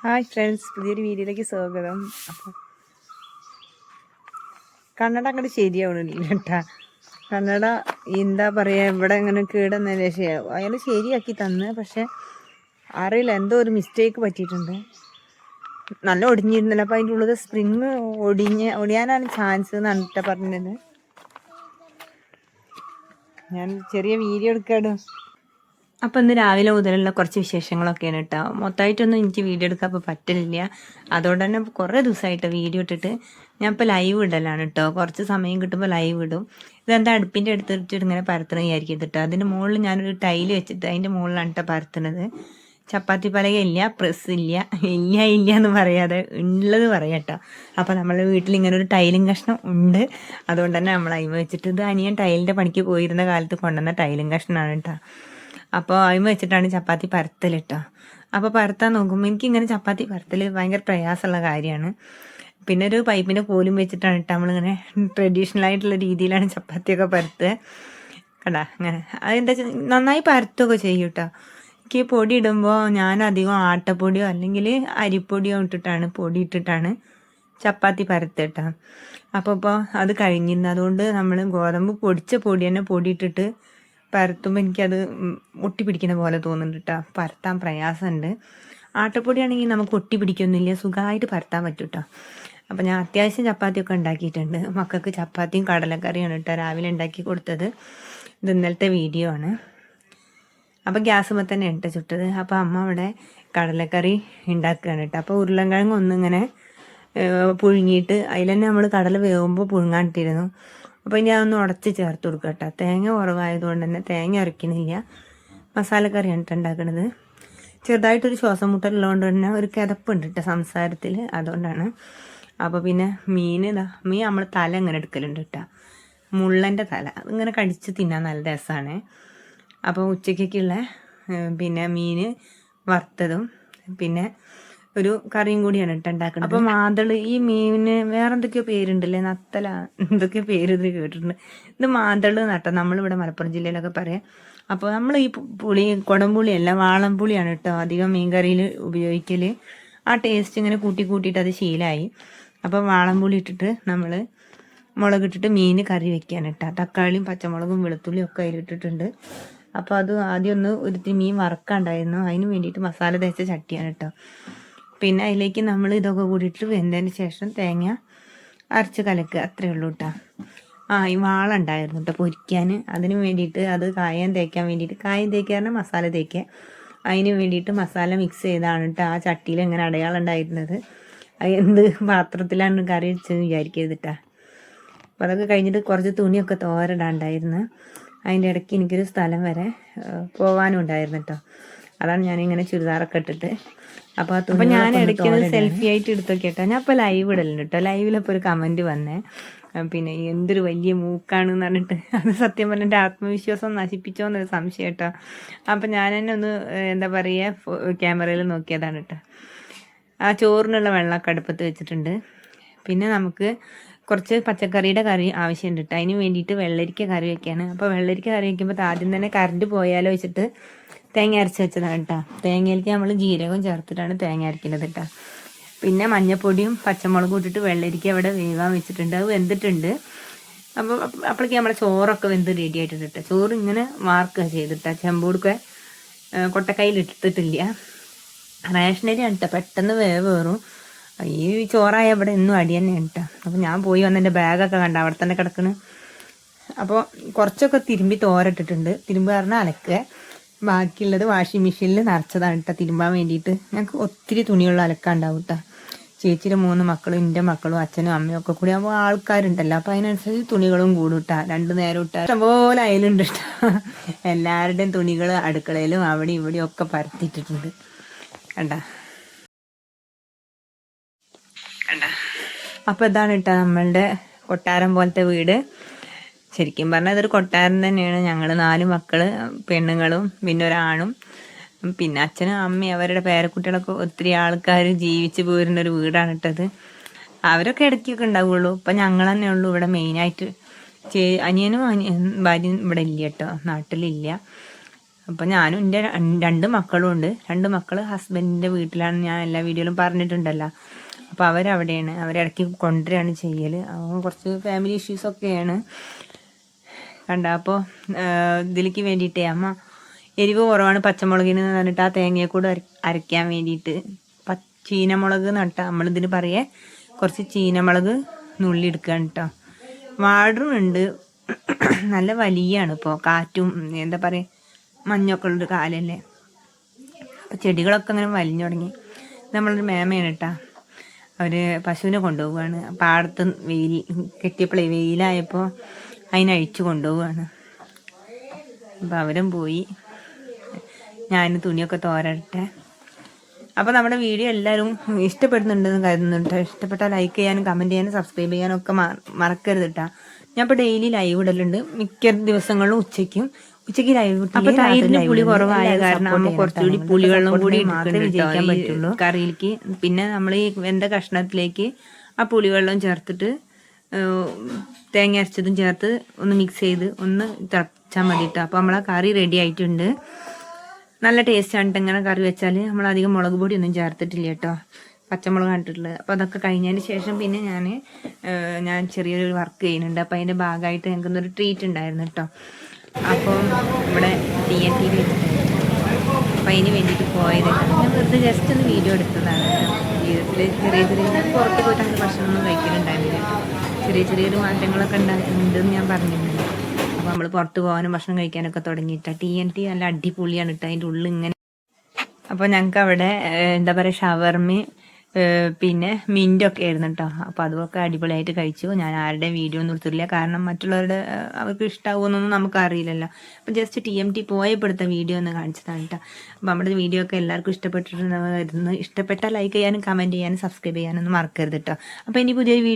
Hi friends പുതിയൊരു വീഡിയോയിലേക്ക് സ്വാഗതം. അപ്പം കന്നഡ അങ്ങോട്ട് ശരിയാവണില്ല കേട്ടാ. കന്നഡ എന്താ പറയുക ഇവിടെ ഇങ്ങനെ കേടുന്നതിന് ശേഷം അയാൾ ശരിയാക്കി തന്ന് പക്ഷെ അറിയില്ല എന്തോ ഒരു മിസ്റ്റേക്ക് പറ്റിയിട്ടുണ്ട്. നല്ല ഒടിഞ്ഞിരുന്നില്ല അപ്പോൾ അതിന്റെ ഉള്ളത് സ്പ്രിങ് ഒടിഞ്ഞ് ഒടിയാനാണ് ചാൻസ് എന്നാണ് പറഞ്ഞത്. ഞാൻ ചെറിയ വീഡിയോ എടുക്കാടും അപ്പം ഇന്ന് രാവിലെ മുതലുള്ള കുറച്ച് വിശേഷങ്ങളൊക്കെയാണ് കേട്ടോ. മൊത്തമായിട്ടൊന്നും എനിക്ക് വീഡിയോ എടുക്കാൻ ഇപ്പോൾ പറ്റലില്ല അതുകൊണ്ട് തന്നെ കുറേ ദിവസമായിട്ട് വീഡിയോ ഇട്ടിട്ട് ഞാൻ ഇപ്പോൾ ലൈവ് ഇടലാണ് കേട്ടോ. കുറച്ച് സമയം കിട്ടുമ്പോൾ ലൈവ് ഇടും. ഇതെന്താ അടുപ്പിന്റെ അടുത്തിട്ട് ഇങ്ങനെ പരത്തണം വിചാരിക്കും കേട്ടോ. അതിന്റെ മുകളിൽ ഞാനൊരു ടൈൽ വെച്ചിട്ട് അതിന്റെ മുകളിലാണ് കേട്ടോ പരത്തണത്. ചപ്പാത്തി പലക ഇല്ല പ്രസ് ഇല്ല ഇല്ല ഇല്ല എന്ന് പറയാതെ ഉള്ളത് പറയാം കേട്ടോ. അപ്പോൾ നമ്മളെ വീട്ടിൽ ഇങ്ങനെ ഒരു ടൈലും കഷ്ണം ഉണ്ട്. അതുകൊണ്ട് തന്നെ നമ്മൾ അയിമ വെച്ചിട്ട് ഇത് അനിയൻ ടൈലിന്റെ പണിക്ക് പോയിരുന്ന കാലത്ത് കൊണ്ടുവന്ന ടൈലും കഷ്ണമാണ് കേട്ടോ. അപ്പോൾ അതിന് വെച്ചിട്ടാണ് ചപ്പാത്തി പരത്തൽ കേട്ടോ അപ്പോൾ പരത്താൻ നോക്കുമ്പോൾ എനിക്കിങ്ങനെ ചപ്പാത്തി പരത്തൽ ഭയങ്കര പ്രയാസമുള്ള കാര്യമാണ് പിന്നെ ഒരു പൈപ്പിന്റെ കോലും വെച്ചിട്ടാണ് ഇട്ട് നമ്മളിങ്ങനെ ട്രഡീഷണൽ ആയിട്ടുള്ള രീതിയിലാണ് ചപ്പാത്തിയൊക്കെ പരത്തുക കേട്ടാ അങ്ങനെ. അതെന്താ നന്നായി പരത്തുകയൊക്കെ ചെയ്യും കേട്ടോ എനിക്ക് പൊടി ഇടുമ്പോൾ ഞാൻ അധികം ആട്ടപ്പൊടിയോ അല്ലെങ്കിൽ അരിപ്പൊടിയോ ഇട്ടിട്ടാണ് പൊടി ഇട്ടിട്ടാണ് ചപ്പാത്തി പരത്തിട്ടാ അപ്പോൾ ഇപ്പോൾ അത് കഴിഞ്ഞിരുന്നു. അതുകൊണ്ട് നമ്മൾ ഗോതമ്പ് പൊടിച്ച പൊടി തന്നെ പൊടി ഇട്ടിട്ട് പരത്തുമ്പോൾ എനിക്കത് ഒട്ടി പിടിക്കുന്ന പോലെ തോന്നുന്നുണ്ട് കേട്ടോ പരത്താൻ പ്രയാസമുണ്ട് ആട്ടപ്പൊടിയാണെങ്കിൽ നമുക്ക് ഒട്ടി പിടിക്കൊന്നുമില്ല സുഖമായിട്ട് പരത്താൻ പറ്റും കേട്ടോ അപ്പോൾ ഞാൻ അത്യാവശ്യം ചപ്പാത്തിയൊക്കെ ഉണ്ടാക്കിയിട്ടുണ്ട്. മക്കൾക്ക് ചപ്പാത്തിയും കടലക്കറിയാണ് കേട്ടോ രാവിലെ ഉണ്ടാക്കി കൊടുത്തത്. ഇത് ഇന്നലത്തെ വീഡിയോ ആണ്. അപ്പോൾ ഗ്യാസുമ്പോൾ തന്നെ ഇട്ട ചുട്ടത്. അപ്പോൾ അമ്മ അവിടെ കടലക്കറി ഉണ്ടാക്കുകയാണ് കേട്ടോ അപ്പോൾ ഉരുളൻകിഴങ്ങ് ഒന്നിങ്ങനെ പുഴുങ്ങിയിട്ട് അതിൽ തന്നെ നമ്മൾ കടല വേകുമ്പോൾ പുഴുങ്ങാനിട്ടിരുന്നു അപ്പോൾ ഇനി അതൊന്ന് ഉടച്ച് ചേർത്ത് കൊടുക്കുക കേട്ടോ. തേങ്ങ കുറവായതുകൊണ്ട് തന്നെ തേങ്ങ ഉരയ്ക്കണില്ല മസാലക്കറിയാണ് കേട്ടോ ഉണ്ടാക്കണത്. ചെറുതായിട്ടൊരു ശ്വാസം മുട്ടലുള്ളതുകൊണ്ട് തന്നെ ഒരു കിതപ്പുണ്ട് കേട്ടോ സംസാരത്തിൽ അതുകൊണ്ടാണ്. അപ്പോൾ പിന്നെ മീൻ മീൻ നമ്മൾ തല ഇങ്ങനെ എടുക്കലുണ്ട് കേട്ടോ. മുള്ളന്റെ തല. അതിങ്ങനെ കടിച്ച് തിന്നാൻ നല്ല രസമാണ് അപ്പോൾ ഉച്ചയ്ക്കുള്ള പിന്നെ മീൻ വറുത്തതും പിന്നെ ഒരു കറിയും കൂടിയാണ് ഇട്ട് ഉണ്ടാക്കുന്നത് അപ്പോൾ മാതൾ ഈ മീനിന് വേറെ എന്തൊക്കെയോ പേരുണ്ടല്ലേ? നത്തല എന്തൊക്കെയോ പേര് ഇത് കേട്ടിട്ടുണ്ട്. ഇത് മാതൾ നട്ട നമ്മളിവിടെ മലപ്പുറം ജില്ലയിലൊക്കെ പറയാം. അപ്പോൾ നമ്മൾ ഈ പുളി പുളി കുടംപുളിയല്ല വാളംപുളിയാണ് കേട്ടോ അധികം മീൻകറിയിൽ ഉപയോഗിക്കൽ ആ ടേസ്റ്റ് ഇങ്ങനെ കൂട്ടി കൂട്ടിയിട്ട് അത് ശീലമായി അപ്പോൾ വാളംപുളി ഇട്ടിട്ട് നമ്മൾ മുളകിട്ടിട്ട് മീൻ കറി വെക്കാൻ ഇട്ടാ തക്കാളിയും പച്ചമുളകും വെളുത്തുള്ളിയും ഒക്കെ അതിലിട്ടിട്ടുണ്ട് അപ്പോൾ അത് ആദ്യം ഒന്ന് ഒരുത്തി മീൻ വറക്കാണ്ടായിരുന്നു. അതിന് വേണ്ടിയിട്ട് മസാല തേച്ച ചട്ടിയാണ് കേട്ടോ. പിന്നെ അതിലേക്ക് നമ്മൾ ഇതൊക്കെ കൂടിയിട്ട് വെന്തതിന് ശേഷം തേങ്ങ അരച്ച് കലക്കുക. അത്രേ ഉള്ളൂ കേട്ടോ ആ ഈ വാള ഉണ്ടായിരുന്നു കേട്ടോ പൊരിക്കാൻ. അതിന് വേണ്ടിയിട്ട് അത് കായം തേക്കാൻ വേണ്ടിയിട്ട് കായം തേക്കാറിന് മസാല തേക്കുക. അതിന് വേണ്ടിയിട്ട് മസാല മിക്സ് ചെയ്താണ് കേട്ടോ ആ ചട്ടിയിൽ ഇങ്ങനെ അടയാളം ഉണ്ടായിരുന്നത്. എന്ത് പാത്രത്തിലാണ് കറി വെച്ചെന്ന് വിചാരിക്കരുത് കേട്ടോ അപ്പോൾ അതൊക്കെ കഴിഞ്ഞിട്ട് കുറച്ച് തുണിയൊക്കെ തോരടാണ്ടായിരുന്നു അതിന്റെ ഇടയ്ക്ക് എനിക്കൊരു സ്ഥലം വരെ പോകാനും ഉണ്ടായിരുന്നു കേട്ടോ അതാണ് ഞാൻ ഇങ്ങനെ ചുരിദാറൊക്കെ ഇട്ടിട്ട്. അപ്പോൾ അപ്പൊ ഞാൻ ഇടയ്ക്ക് സെൽഫി ആയിട്ട് എടുത്തൊക്കെ കേട്ടോ ഞാൻ ഇപ്പോൾ ലൈവ് ഇടലുണ്ട് കേട്ടോ ലൈവിലപ്പോൾ ഒരു കമന്റ് വന്നേ. പിന്നെ എന്തൊരു വലിയ മൂക്കാണെന്ന് പറഞ്ഞിട്ട്. അത് സത്യം പറഞ്ഞ എന്റെ ആത്മവിശ്വാസം നശിപ്പിച്ചോ എന്നൊരു സംശയം കേട്ടോ അപ്പം ഞാൻ തന്നെ ഒന്ന് എന്താ പറയുക ക്യാമറയിൽ നോക്കിയതാണ് കേട്ടോ ആ ചോറിനുള്ള വെള്ളമൊക്കെ അടുപ്പത്ത് വെച്ചിട്ടുണ്ട്. പിന്നെ നമുക്ക് കുറച്ച് പച്ചക്കറിയുടെ കറി ആവശ്യമുണ്ട് കേട്ടോ അതിന് വേണ്ടിയിട്ട് വെള്ളരിക്ക കറി വെക്കാണ്. അപ്പോൾ വെള്ളരിക്ക കറി വെക്കുമ്പോൾ ആദ്യം തന്നെ കറണ്ട് പോയാലോ വെച്ചിട്ട് തേങ്ങ അരച്ച് വെച്ചതാണ് കേട്ടോ. തേങ്ങയിലേക്ക് നമ്മൾ ജീരകം ചേർത്തിട്ടാണ് തേങ്ങ അരക്കുന്നത് കേട്ടോ. പിന്നെ മഞ്ഞപ്പൊടിയും പച്ചമുളകും ഇട്ടിട്ട് വെള്ളരിക്ക അവിടെ വേവാൻ വെച്ചിട്ടുണ്ട്. അത് വെന്തിട്ടുണ്ട്. അപ്പോൾ അപ്പോഴേക്ക് നമ്മുടെ ചോറൊക്കെ വെന്ത് റെഡി ആയിട്ടുണ്ട് ചോറ് ഇങ്ങനെ വാർക്കുക ചെയ്തിട്ടാ ചെമ്പൂടൊക്കെ കൊട്ടക്കൈയിൽ ഇട്ടിട്ടില്ല. റേഷനരി കേട്ടോ. പെട്ടെന്ന് വേവ് കയറും. ഈ ചോറായ ഇവിടെ എന്നും അടി തന്നെയാണ് കേട്ടോ. അപ്പോൾ ഞാൻ പോയി വന്ന് എന്റെ ബാഗൊക്കെ കണ്ട. അവിടെ തന്നെ കിടക്കണ്. അപ്പോൾ കുറച്ചൊക്കെ തിരുമ്പി തോരട്ടിട്ടുണ്ട്. തിരുമ്പി പറഞ്ഞാൽ അലക്കുക. ബാക്കിയുള്ളത് വാഷിംഗ് മെഷീനിൽ നിറച്ചതാണ് കേട്ടോ തിരുമ്പാൻ വേണ്ടിയിട്ട് ഞങ്ങൾക്ക് ഒത്തിരി തുണിയുള്ള അലക്കാണ്ടാവും കേട്ടോ ചേച്ചിയുടെ മൂന്ന് മക്കളും എന്റെ മക്കളും അച്ഛനും അമ്മയും ഒക്കെ കൂടി ആകുമ്പോൾ ആൾക്കാരുണ്ടല്ലോ. അപ്പോൾ അതിനനുസരിച്ച് തുണികളും കൂടും ഇട്ടാ രണ്ടു നേരം ഇട്ടാ ഇഷ്ടംപോലെ അയലുണ്ട് ഇട്ടാ എല്ലാവരുടെയും തുണികൾ അടുക്കളയിലും അവിടെ ഇവിടെയും ഒക്കെ പരത്തിയിട്ടിട്ടുണ്ട്. കണ്ട? അപ്പോൾ ഇതാണ് കേട്ടോ നമ്മളുടെ കൊട്ടാരം പോലത്തെ വീട്. ശരിക്കും പറഞ്ഞാൽ ഇതൊരു കൊട്ടാരം തന്നെയാണ്. ഞങ്ങൾ നാല് മക്കൾ പെണ്ണുങ്ങളും പിന്നെ ഒരാണും. പിന്നെ അച്ഛനും അമ്മയും അവരുടെ പേരക്കുട്ടികളൊക്കെ ഒത്തിരി ആൾക്കാർ ജീവിച്ച് പോരുന്ന ഒരു വീടാണ് ഇട്ടത് അവരൊക്കെ ഇടയ്ക്കൊക്കെ ഉണ്ടാവുള്ളൂ. ഇപ്പം ഞങ്ങൾ തന്നെ ഉള്ളൂ. ഇവിടെ മെയിനായിട്ട് ചേ അനിയനും അനിയൻ ഭാര്യയും ഇവിടെ ഇല്ല കേട്ടോ. നാട്ടിലില്ല. അപ്പം ഞാനും എന്റെ രണ്ട് മക്കളും ഉണ്ട്. രണ്ട് മക്കൾ ഹസ്ബൻഡിന്റെ വീട്ടിലാണ് ഞാൻ എല്ലാ വീഡിയോയിലും പറഞ്ഞിട്ടുണ്ടല്ലോ. അപ്പോൾ അവരവിടെയാണ്. അവരിടയ്ക്ക് കൊണ്ടുവരികയാണ് ചെയ്യൽ കുറച്ച് ഫാമിലി ഇഷ്യൂസൊക്കെയാണ് കണ്ട? അപ്പോൾ ഇതിലേക്ക് വേണ്ടിയിട്ടേ അമ്മ എരിവ് കുറവാണ് പച്ചമുളകിന് നന്നിട്ട് ആ തേങ്ങയെ കൂടെ അര- അരയ്ക്കാൻ വേണ്ടിയിട്ട്. ചീനമുളക് നട്ട. നമ്മളിതിന് പറയേ കുറച്ച് ചീനമുളക് നുള്ളി എടുക്കുകയാണ് കേട്ടോ. വാടറുമുണ്ട് നല്ല വലിയാണ് ഇപ്പോൾ കാറ്റും എന്താ പറയുക മഞ്ഞൊക്കെ ഉള്ളൊരു കാലല്ലേ. അപ്പോൾ ചെടികളൊക്കെ അങ്ങനെ വലിഞ്ഞു തുടങ്ങി. നമ്മളൊരു മേമയാണ് കേട്ടാ. അവർ പശുവിനെ കൊണ്ടുപോവുകയാണ്. പാടത്ത് വെയിൽ കെട്ടിയപ്പോഴേ വെയിലായപ്പോൾ അതിനഴിച്ചു കൊണ്ടുപോവാണ്. അപ്പം അവരും പോയി. ഞാൻ തുണിയൊക്കെ തോരട്ടെ. അപ്പോൾ നമ്മുടെ വീഡിയോ എല്ലാവരും ഇഷ്ടപ്പെടുന്നുണ്ടെന്ന് കരുതുന്നുണ്ട്. ട്ടോ. ഇഷ്ടപ്പെട്ടാൽ ലൈക്ക് ചെയ്യാനും കമന്റ് ചെയ്യാനും സബ്സ്ക്രൈബ് ചെയ്യാനും ഒക്കെ മറക്കരുത് കേട്ടോ ഞാൻ ഇപ്പോൾ ഡെയിലി ലൈവ് ഇടലുണ്ട്. മിക്ക ദിവസങ്ങളിലും ഉച്ചയ്ക്കും. ഉച്ചയ്ക്ക് ലൈവ് അപ്പോൾ തൈരിന് പുളി കുറവായ കാരണം നമുക്ക് കുറച്ചുകൂടി പുളിവെള്ളം കൂടി മാത്രമേ വിജയിക്കാൻ പറ്റുള്ളൂ. കറിയിലേക്ക്. പിന്നെ നമ്മൾ ഈ വെന്ത കഷ്ണത്തിലേക്ക് ആ പുളിവെള്ളം ചേർത്തിട്ട് തേങ്ങ അരച്ചതും ചേർത്ത് ഒന്ന് മിക്സ് ചെയ്ത് ഒന്ന് തിളച്ചാൽ മതി കേട്ടോ അപ്പോൾ നമ്മളെ കറി റെഡി ആയിട്ടുണ്ട്. നല്ല ടേസ്റ്റ് ആണ് ഇങ്ങനെ കറി വെച്ചാൽ നമ്മൾ അധികം മുളക് പൊടി ഒന്നും ചേർത്തിട്ടില്ല കേട്ടോ പച്ചമുളക് കണ്ടിട്ടുള്ളത് അപ്പോൾ അതൊക്കെ കഴിഞ്ഞതിന് ശേഷം പിന്നെ ഞാൻ ഞാൻ ചെറിയൊരു വർക്ക് ചെയ്യുന്നുണ്ട്. അപ്പോൾ അതിന്റെ ഭാഗമായിട്ട് ഞങ്ങൾക്കൊന്നൊരു ട്രീറ്റ് ഉണ്ടായിരുന്നു കേട്ടോ അപ്പോൾ ഇവിടെ ടി എൻ ടി അപ്പോൾ അതിന് വേണ്ടിയിട്ട് പോയത് ഞാൻ വെറുതെ ജസ്റ്റ് ഒന്ന് വീഡിയോ എടുത്തതാണ്. ജീവിതത്തിൽ ചെറിയ ചെറിയ പുറത്ത് പോയിട്ട് അങ്ങനെ ഭക്ഷണമൊന്നും കഴിക്കലുണ്ടായിരുന്നില്ല ചെറിയ ചെറിയൊരു മാറ്റങ്ങളൊക്കെ ഉണ്ടായിട്ടുണ്ടെന്ന് ഞാൻ പറഞ്ഞിരുന്നു അപ്പോൾ നമ്മൾ പുറത്ത് പോകാനും ഭക്ഷണം കഴിക്കാനൊക്കെ തുടങ്ങിയിട്ടാണ് ടി എൻ ടി നല്ല അടിപൊളിയാണ് കേട്ടോ അതിന്റെ ഉള്ളിൽ ഇങ്ങനെ അപ്പോൾ ഞങ്ങൾക്ക് അവിടെ എന്താ പറയുക ഷവർമി പിന്നെ മിന്റൊക്കെ ആയിരുന്നു കേട്ടോ അപ്പോൾ അതൊക്കെ അടിപൊളിയായിട്ട് കഴിച്ചു. ഞാൻ ആരുടെയും വീഡിയോ ഒന്നും എടുത്തില്ല കാരണം മറ്റുള്ളവരുടെ അവർക്ക് ഇഷ്ടാവുമെന്നൊന്നും നമുക്ക് അറിയില്ലല്ലോ അപ്പോൾ ജസ്റ്റ് ടി എം ടി പോയപ്പെടുത്ത വീഡിയോ ഒന്ന് കാണിച്ചതാണ് കേട്ടോ അപ്പോൾ നമ്മുടെ വീഡിയോ ഒക്കെ എല്ലാവർക്കും ഇഷ്ടപ്പെട്ടിട്ടുണ്ടായിരുന്നു ഇഷ്ടപ്പെട്ട ലൈക്ക് ചെയ്യാനും കമന്റ് ചെയ്യാനും സബ്സ്ക്രൈബ് ചെയ്യാനൊന്നും മറക്കരുത് കേട്ടോ അപ്പോൾ ഇനി പുതിയൊരു വീഡിയോ